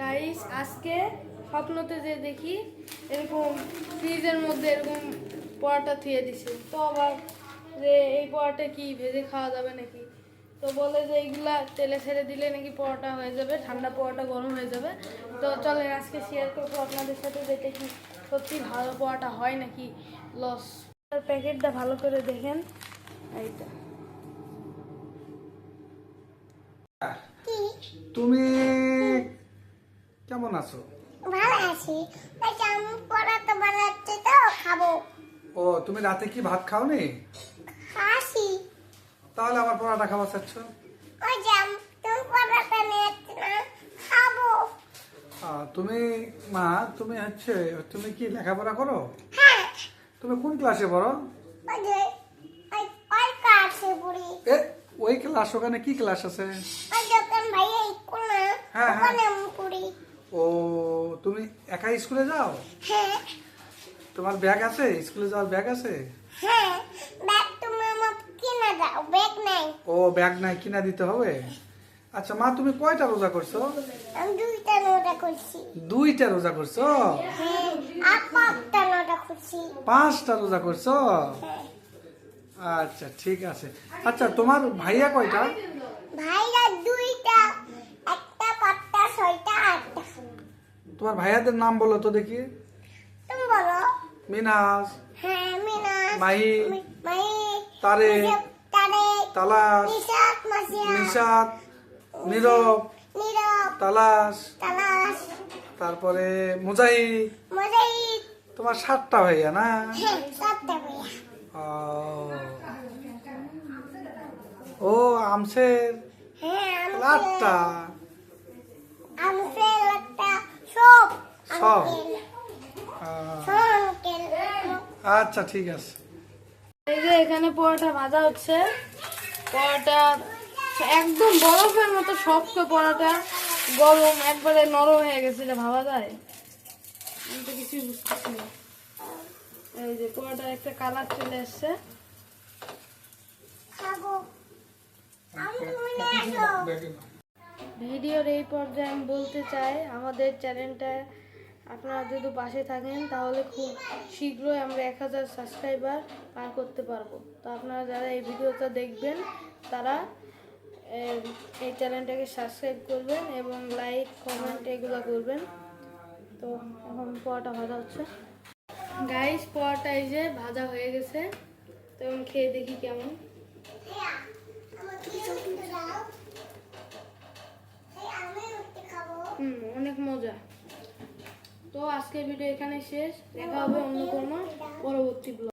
Guys আজকে স্বপ্নতে যে দেখি, এরকম ফ্রিজের মধ্যে এরকম পরোটা থুয়ে দিছে। তো আবার যে এই পরোটা কি, ভেজে খাওয়া যাবে নাকি? তো বলে যে এইগুলা তেলে ছেড়ে দিলে নাকি পরোটা হয়ে যাবে, ঠান্ডা পরোটা গরম হয়ে যাবে। তো চলে আজকে শেয়ার করব আপনাদের সাথে যেটা কি সত্যি ভালো পরোটা হয় নাকি লস প্যাকেটটা ভালো করে দেখেন। এইটা। তুমি কেমন আছো? ভালো আছি। যে আমি পড়াতে বানাচ্ছি তো খাব। ও তুমি রাতে কি ভাত খাওনি? খাসি। তাহলে আমার পরোটা খাবার চাচ্ছ ওই যে তুমি পড়াতে নিয়েছি না খাব। তুমি মা তুমি হচ্ছে তুমি কি লেখাপড়া করো? হ্যাঁ। তুমি কোন ক্লাসে পড়ো? ওই যে ওই ওই কাছে বুড়ি এ ওই ক্লাস ওখানে কি ক্লাস আছে? ওই দোকান ভাই এই কোনা হ্যাঁ, হ্যাঁ। ওখানে আমি পড়ি ও তুমি একা স্কুলে যাও? হ্যাঁ। তোমার ব্যাগ আছে? স্কুলে যাওয়ার ব্যাগ আছে? হ্যাঁ ব্যাগ তুমি আমার কিনে দাও ব্যাগ নাই। ও ব্যাগ নাই কিনা দিতে হবে? আচ্ছা মা তুমি কয়টা রোজা করছ? আমি দুইটা নোটা করছি। দুইটা রোজা করছ? হ্যাঁ আর পাঁচটা নোটা করছি। পাঁচটা রোজা করছ? হ্যাঁ। আচ্ছা ঠিক আছে। আচ্ছা তোমার ভাইয়া কয়টা? ভাইরা দুইটা একটা পাঁচটা ছয়টা আটটা তোমার ভাইয়াদের নাম বলো তো দেখি। তুমি বলো। মিনাস হ্যাঁ মিনাস মাহি, নিশাত, তালাশ নিশাত নিশাত নীরব নীরব তালাশ তালাশ তারপরে মুজাহিদ। মুজাহিদ। তোমার সাতটা ভাইয়া না? হ্যাঁ সাতটা ভাইয়া। ও। ও আমসের হ্যাঁ আটটা আমি একটা সব? আচ্ছা ঠিক আছে। এই যে এখানে পরোটা ভাজা হচ্ছে। পরোটা একদম বরফের মতো শক্ত পরোটা। গরম একবারে নরম হয়ে গেছে এটা ভাবা যায়? আমি তো কিছুই বুঝতেছি না। এই যে পরোটার একটা কালার চলে এসছে। আসো ভিডিওর এই পর্যায়ে আমি বলতে চাই আমাদের চ্যানেলটা আপনারা যদি পাশে থাকেন, তাহলে খুব শীঘ্রই আমরা এক হাজার সাবস্ক্রাইবার পার করতে পারব। তো আপনারা যারা এই ভিডিওটা দেখবেন, তারা এই চ্যানেলটাকে সাবস্ক্রাইব করবেন এবং লাইক কমেন্ট এগুলো করবেন। তো এখন পোয়াটা ভাজা হচ্ছে। গাইস পোয়াটা এই যে ভাজা হয়ে গেছে। তো এখন খেয়ে দেখি কেমন। হুম, অনেক মজা। তো আজকের ভিডিও এখানে শেষ। দেখা হবে অন্য কোনো পরবর্তী ব্লগ